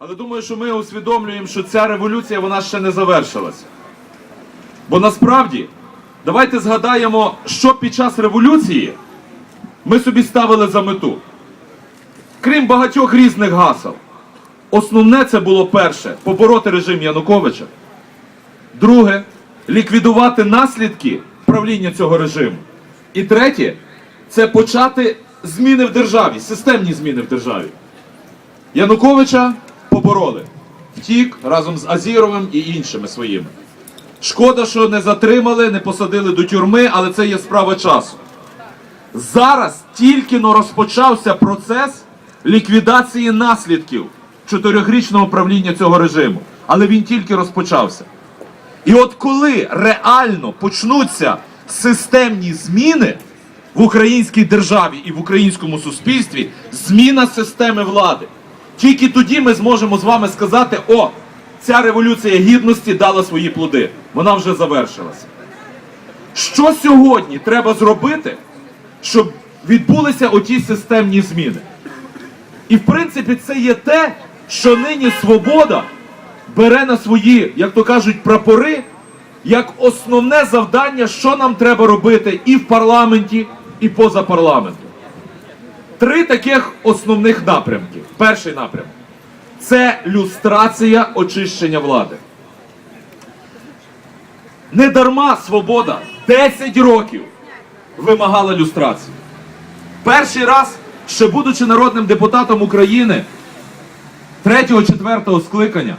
Але думаю, що ми усвідомлюємо, що ця революція вона ще не завершилася. Бо насправді, давайте згадаємо, що під час революції ми собі ставили за мету. Крім багатьох різних гасел. Основне це було перше побороти режим Януковича. Друге ліквідувати наслідки правління цього режиму. І третє це почати зміни в державі, системні зміни в державі. Януковича побороли. Втік разом з Азіровим і іншими своїми. Шкода, що не затримали, не посадили до тюрми, але це є справа часу. Зараз тільки но розпочався процес ліквідації наслідків чотирьохрічного правління цього режиму. Але він тільки розпочався. І от коли реально почнуться системні зміни в українській державі і в українському суспільстві, зміна системи влади, тільки тоді ми зможемо з вами сказати: о, ця революція гідності дала свої плоди. Вона вже завершилася. Що сьогодні треба зробити, щоб відбулися оті системні зміни? І в принципі це є те, що нині свобода бере на свої, як то кажуть, прапори, як основне завдання, що нам треба робити і в парламенті, і поза парламентом. Три таких основних напрямки. Перший напрямок це люстрація очищення влади. Недарма свобода 10 років вимагала люстрації. Перший раз, ще будучи народним депутатом України 3-4 скликання,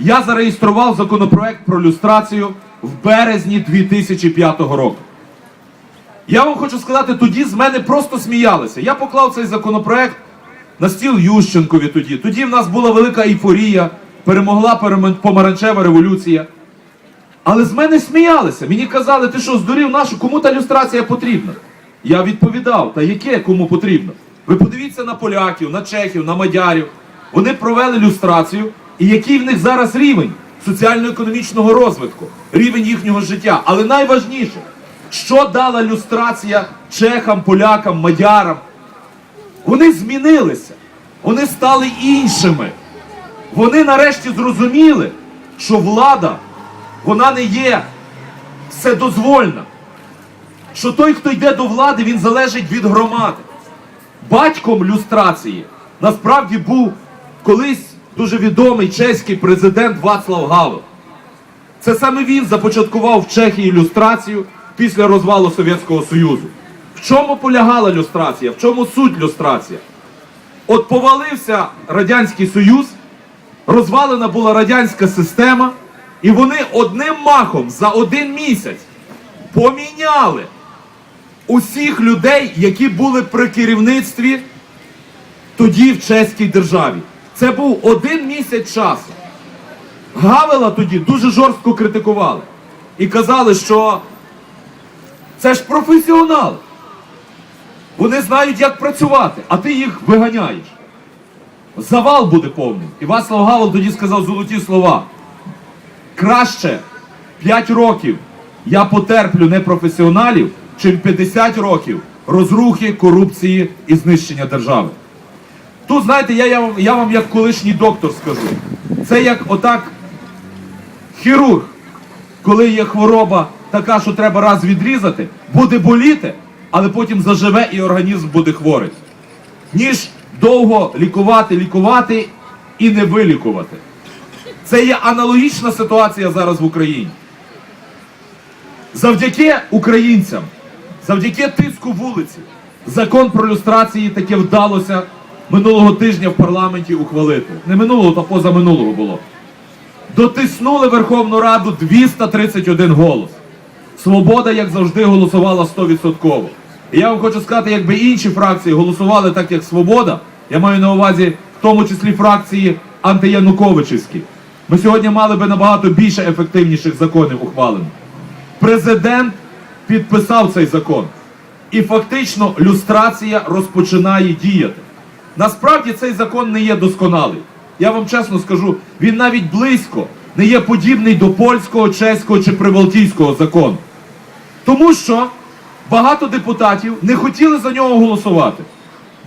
я зареєстрував законопроект про люстрацію в березні 2005 року. Я вам хочу сказати, тоді з мене просто сміялися. Я поклав цей законопроект на стіл Ющенкові тоді. Тоді в нас була велика ейфорія, перемогла помаранчева революція. Але з мене сміялися. Мені казали, ти що, здурів нашу, кому та люстрація потрібна? Я відповідав, та яке кому потрібно? Ви подивіться на поляків, на чехів, на мадярів. Вони провели люстрацію, і який в них зараз рівень соціально-економічного розвитку, рівень їхнього життя. Але найважніше, що дала люстрація чехам, полякам, мадярам? Вони змінилися, вони стали іншими. Вони нарешті зрозуміли, що влада вона не є вседозвольна. Що той, хто йде до влади, він залежить від громади. Батьком люстрації насправді був колись дуже відомий чеський президент Вацлав Гавел. Це саме він започаткував в Чехії люстрацію після розвалу Совєтського Союзу. В чому полягала люстрація? В чому суть люстрація? От повалився Радянський Союз, розвалена була радянська система, і вони одним махом за один місяць поміняли усіх людей, які були при керівництві тоді в чеській державі. Це був один місяць часу. Гавела тоді дуже жорстко критикували і казали, що це ж професіонали. Вони знають, як працювати, а ти їх виганяєш. Завал буде повний. І Вацлав Гавел тоді сказав золоті слова. Краще 5 років я потерплю непрофесіоналів, чим 50 років розрухи, корупції і знищення держави. Тут, знаєте, я, я, я вам як колишній доктор скажу. Це як отак хірург, коли є хвороба така, що треба раз відрізати, буде боліти, але потім заживе і організм буде хворий. Ніж довго лікувати, лікувати і не вилікувати. Це є аналогічна ситуація зараз в Україні. Завдяки українцям, завдяки тиску вулиці, закон про люстрації таке вдалося минулого тижня в парламенті ухвалити. Не минулого, то позаминулого було. Дотиснули Верховну Раду 231 голос. Свобода, як завжди, голосувала 100%. І я вам хочу сказати, якби інші фракції голосували так, як Свобода, я маю на увазі в тому числі фракції антиянуковичівські, ми сьогодні мали би набагато більше ефективніших законів ухвалених. Президент підписав цей закон. І фактично люстрація розпочинає діяти. Насправді цей закон не є досконалий. Я вам чесно скажу, він навіть близько не є подібний до польського, чеського чи прибалтійського закону. Тому що багато депутатів не хотіли за нього голосувати,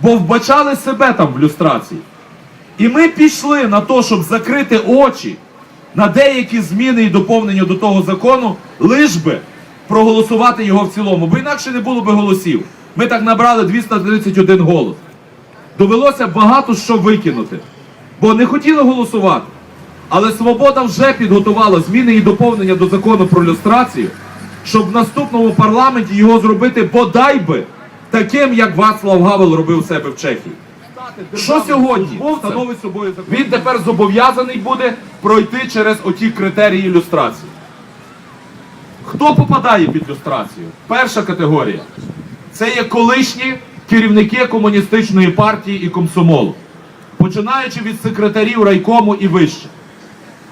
бо вбачали себе там в люстрації. І ми пішли на те, щоб закрити очі на деякі зміни і доповнення до того закону, лиш би проголосувати його в цілому, бо інакше не було би голосів. Ми так набрали 231 голос. Довелося багато що викинути, бо не хотіли голосувати. Але Свобода вже підготувала зміни і доповнення до закону про люстрацію, щоб в наступному парламенті його зробити бодай би таким, як Вацлав Гавел робив себе в Чехії. Що сьогодні становить собою? Він тепер зобов'язаний буде пройти через оті критерії люстрації. Хто попадає під люстрацію? Перша категорія. Це є колишні керівники комуністичної партії і комсомолу, починаючи від секретарів райкому і вище.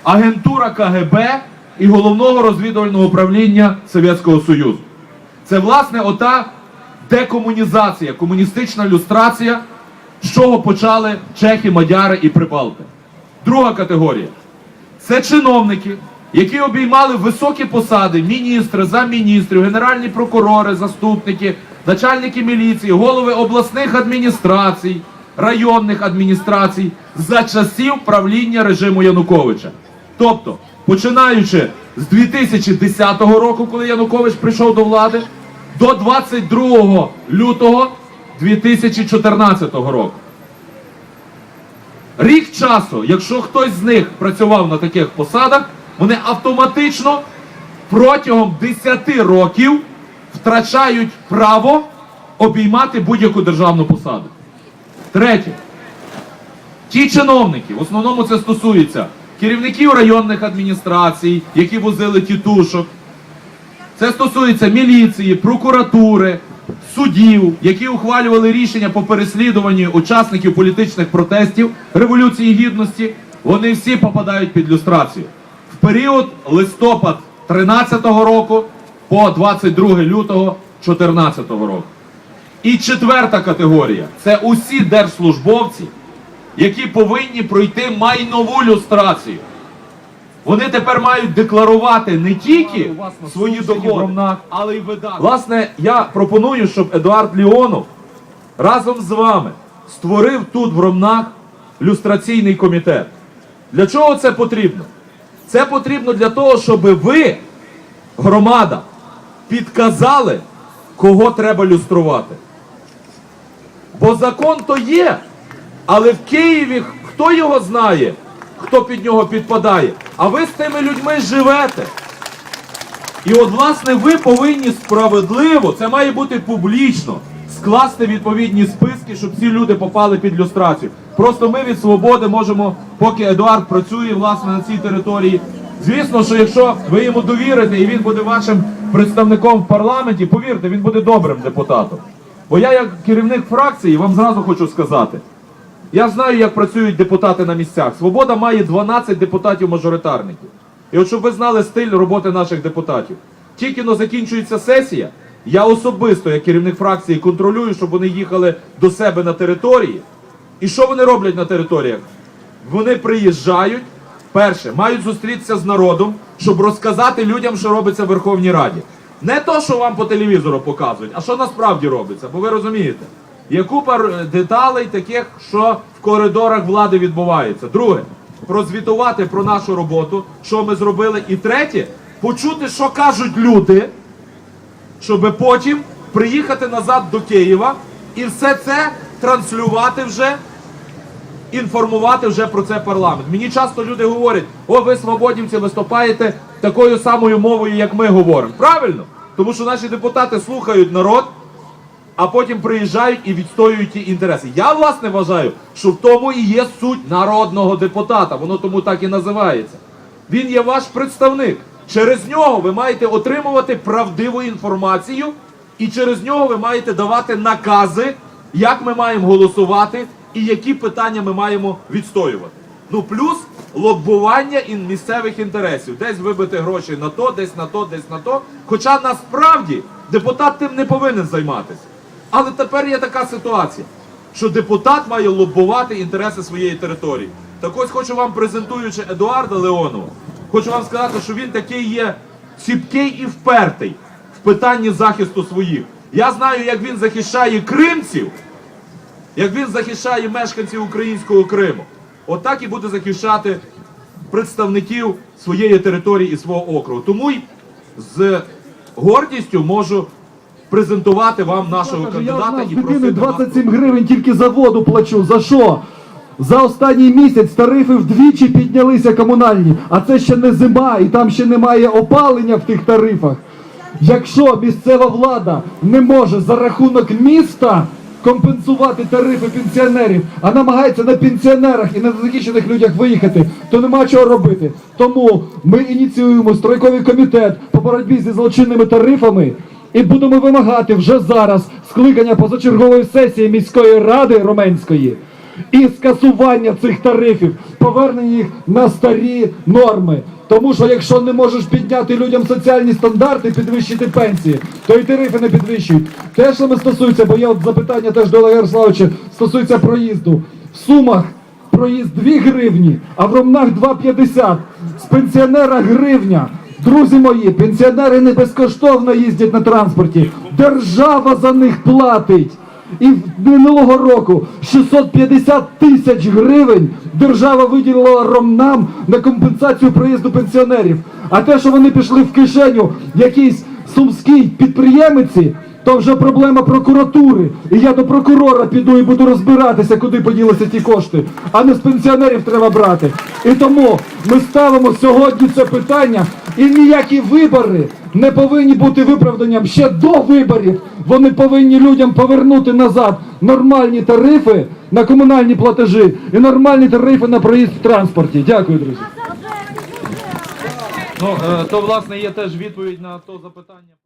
Агентура КГБ і головного розвідувального управління Совєтського Союзу. Це власне ота декомунізація, комуністична люстрація, з чого почали чехи, мадяри і прибалти. Друга категорія це чиновники, які обіймали високі посади, міністри, замміністрів, генеральні прокурори, заступники, начальники міліції, голови обласних адміністрацій, районних адміністрацій за часів правління режиму Януковича. Тобто, починаючи з 2010 року, коли Янукович прийшов до влади, до 22 лютого 2014 року. Рік часу, якщо хтось з них працював на таких посадах, вони автоматично протягом 10 років втрачають право обіймати будь-яку державну посаду. Третє. Ті чиновники, в основному це стосується керівників районних адміністрацій, які возили тітушок. Це стосується міліції, прокуратури, судів, які ухвалювали рішення по переслідуванню учасників політичних протестів Революції Гідності. Вони всі попадають під люстрацію. В період листопад 13 року по 22 лютого 14 року. І четверта категорія це усі держслужбовці, які повинні пройти майнову люстрацію. Вони тепер мають декларувати не тільки свої доходи, але й видатки. Власне, я пропоную, щоб Едуард Ліонов разом з вами створив тут в Ромнах люстраційний комітет. Для чого це потрібно? Це потрібно для того, щоб ви, громада, підказали, кого треба люструвати. Бо закон то є, але в Києві хто його знає, хто під нього підпадає. А ви з тими людьми живете. І от, власне, ви повинні справедливо, це має бути публічно, скласти відповідні списки, щоб ці люди попали під люстрацію. Просто ми від свободи можемо, поки Едуард працює власне на цій території. Звісно, що якщо ви йому довірите і він буде вашим представником в парламенті, повірте, він буде добрим депутатом. Бо я, як керівник фракції, вам зразу хочу сказати. Я знаю, як працюють депутати на місцях. Свобода має 12 депутатів-мажоритарників. І от щоб ви знали стиль роботи наших депутатів. Тільки но закінчується сесія, я особисто, як керівник фракції, контролюю, щоб вони їхали до себе на території. І що вони роблять на територіях? Вони приїжджають, перше, мають зустрітися з народом, щоб розказати людям, що робиться в Верховній Раді. Не то, що вам по телевізору показують, а що насправді робиться, бо ви розумієте. Є купа деталей таких, що в коридорах влади відбувається. Друге, прозвітувати про нашу роботу, що ми зробили. І третє, почути, що кажуть люди, щоб потім приїхати назад до Києва і все це транслювати вже, інформувати вже про це парламент. Мені часто люди говорять, о, ви свободівці виступаєте такою самою мовою, як ми говоримо. Правильно? Тому що наші депутати слухають народ, а потім приїжджають і відстоюють ті інтереси. Я власне вважаю, що в тому і є суть народного депутата. Воно тому так і називається. Він є ваш представник. Через нього ви маєте отримувати правдиву інформацію, і через нього ви маєте давати накази, як ми маємо голосувати і які питання ми маємо відстоювати. Ну плюс лоббування ін- місцевих інтересів. Десь вибити гроші на то, десь на то, десь на то. Хоча насправді депутат тим не повинен займатися. Але тепер є така ситуація, що депутат має лоббувати інтереси своєї території. Так ось хочу вам, презентуючи Едуарда Леонова, хочу вам сказати, що він такий є ціпкий і впертий в питанні захисту своїх. Я знаю, як він захищає кримців, як він захищає мешканців українського Криму. отак і буде захищати представників своєї території і свого округу. Тому й з гордістю можу презентувати вам нашого кандидата і просити 27 гривень тільки за воду плачу. За що? За останній місяць тарифи вдвічі піднялися комунальні, а це ще не зима і там ще немає опалення в тих тарифах. Якщо місцева влада не може за рахунок міста компенсувати тарифи пенсіонерів, а намагається на пенсіонерах і на захищених людях виїхати, то нема чого робити. Тому ми ініціюємо стройковий комітет по боротьбі зі злочинними тарифами. І будемо вимагати вже зараз скликання позачергової сесії міської ради Роменської і скасування цих тарифів, повернення їх на старі норми. Тому що якщо не можеш підняти людям соціальні стандарти, підвищити пенсії, то і тарифи не підвищують. Те, що стосується, бо є от запитання теж до Олега Ярославовича, стосується проїзду. В сумах проїзд 2 гривні, а в Ромнах 2,50. З пенсіонера гривня. Друзі мої, пенсіонери не безкоштовно їздять на транспорті. Держава за них платить. І минулого року 650 тисяч гривень держава виділила ромнам на компенсацію проїзду пенсіонерів. А те, що вони пішли в кишеню якійсь сумській підприємиці, то вже проблема прокуратури. І я до прокурора піду і буду розбиратися, куди поділися ті кошти. А не з пенсіонерів треба брати. І тому ми ставимо сьогодні це питання, і ніякі вибори не повинні бути виправданням ще до виборів. Вони повинні людям повернути назад нормальні тарифи на комунальні платежі і нормальні тарифи на проїзд в транспорті. Дякую, друзі. Ну, е, то власне є теж відповідь на то запитання.